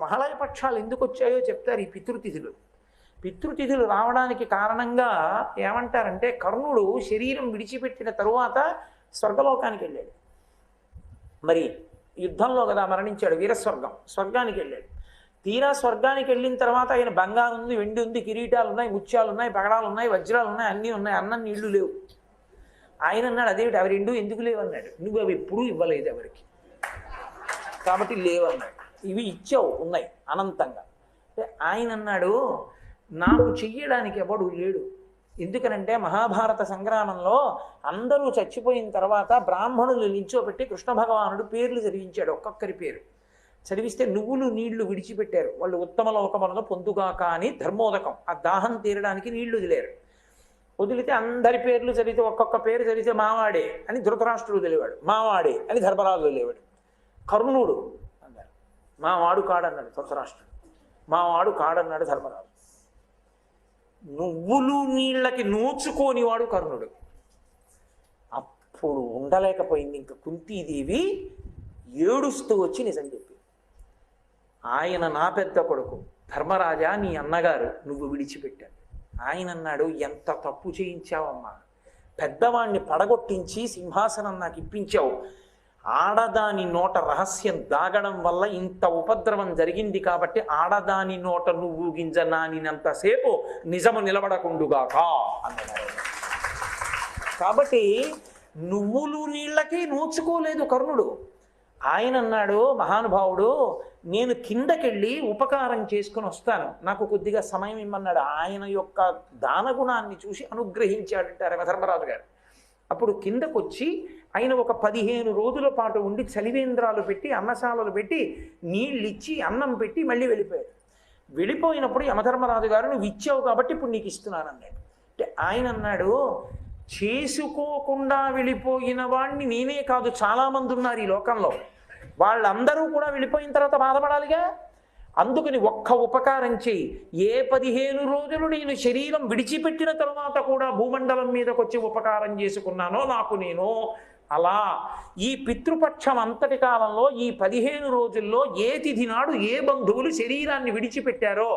మహాలయ పక్షాలు ఎందుకు వచ్చాయో చెప్తారు ఈ పితృతిథులు. పితృతిథులు రావడానికి కారణంగా ఏమంటారంటే కర్ణుడు శరీరం విడిచిపెట్టిన తరువాత స్వర్గలోకానికి వెళ్ళాడు. మరి యుద్ధంలో కదా మరణించాడు వీరస్వర్గం స్వర్గానికి వెళ్ళాడు. తీరా స్వర్గానికి వెళ్ళిన తర్వాత ఆయన బంగారం ఉంది వెండి ఉంది కిరీటాలు ఉన్నాయి ముత్యాలు ఉన్నాయి పగడాలు ఉన్నాయి వజ్రాలు ఉన్నాయి అన్నీ ఉన్నాయి అన్నం నీళ్ళు లేవు. ఆయన అన్నాడు అదేమిటి? అవి రెండు ఎందుకు లేవు అన్నాడు నువ్వు అవి ఎప్పుడూ ఇవ్వలేదు ఎవరికి. కాబట్టి లేవన్నాడు. ఇవి ఇచ్చావు ఉన్నాయి అనంతంగా. ఆయన అన్నాడు నాకు చెయ్యడానికి ఎవడు లేడు. ఎందుకనంటే మహాభారత సంగ్రామంలో అందరూ చచ్చిపోయిన తర్వాత బ్రాహ్మణులు నించోబెట్టి కృష్ణ భగవానుడు పేర్లు చదివించాడు ఒక్కొక్కరి పేరు. చదివిస్తే నువ్వులు నీళ్ళు విడిచిపెట్టారు. వాళ్ళు ఉత్తమ లోకములను పొందుగాక అని ధర్మోదకం. ఆ దాహం తీరడానికి నీళ్ళు వదిలేరు. వదిలితే అందరి పేర్లు చదివితే ఒక్కొక్క పేరు చదివితే మావాడే అని ధృతరాష్ట్రుడు తెలివాడు. మావాడే అని ధర్మరాజు తెలివాడు. కర్ణుడు మా వాడు కాడన్నాడు ధృతరాష్ట్రుడు మా వాడు కాడన్నాడు ధర్మరాజు. నువ్వులు నీళ్ళకి నోచుకోని వాడు కర్ణుడు. అప్పుడు ఉండలేకపోయింది ఇంక కుంతీదేవి ఏడుస్తూ వచ్చి నిజం చెప్పి. ఆయన నా పెద్ద కొడుకు ధర్మరాజా నీ అన్నగారు నువ్వు విడిచిపెట్టాడు ఆయన అన్నాడు ఎంత తప్పు చేయించావమ్మా? పెద్దవాణ్ణి పడగొట్టించి సింహాసనం నాకు ఇప్పించావు. ఆడదాని నోట రహస్యం దాగడం వల్ల ఇంత ఉపద్రవం జరిగింది కాబట్టి ఆడదాని నోట నువ్వు గింజ నానినంతసేపు నిజము నిలబడకుండుగాక అన్నారు కాబట్టి నువ్వులు నీళ్ళకి నోచుకోలేదు కర్ణుడు. ఆయన అన్నాడు మహానుభావుడు నేను కిందకెళ్ళి ఉపకారం చేసుకుని వస్తాను. నాకు కొద్దిగా సమయం ఇమ్మన్నాడు. ఆయన యొక్క దానగుణాన్ని చూసి అనుగ్రహించాడంటారు ధర్మరాజు గారు అప్పుడు కిందకొచ్చి ఆయన ఒక పదిహేను రోజుల పాటు ఉండి చలివేంద్రాలు పెట్టి అన్నశాలలు పెట్టి నీళ్ళిచ్చి అన్నం పెట్టి మళ్ళీ వెళ్ళిపోయాడు వెళ్ళిపోయినప్పుడు యమధర్మరాజు గారు నువ్వు ఇచ్చావు కాబట్టి ఇప్పుడు నీకు ఇస్తున్నాను అన్నాడు. అంటే ఆయన అన్నాడు చేసుకోకుండా వెళ్ళిపోయిన వాడిని నేనే కాదు చాలామంది ఉన్నారు ఈ లోకంలో. వాళ్ళందరూ కూడా వెళ్ళిపోయిన తర్వాత బాధపడాలిగా? అందుకని ఒక్క ఉపకారం చేయి ఏ పదిహేను రోజులు నేను శరీరం విడిచిపెట్టిన తర్వాత కూడా భూమండలం మీదకి వచ్చి ఉపకారం చేసుకున్నానో నాకు నేను అలా ఈ పితృపక్షం అంతటి కాలంలో ఈ పదిహేను రోజుల్లో ఏ తిథి నాడు ఏ బంధువులు శరీరాన్ని విడిచిపెట్టారో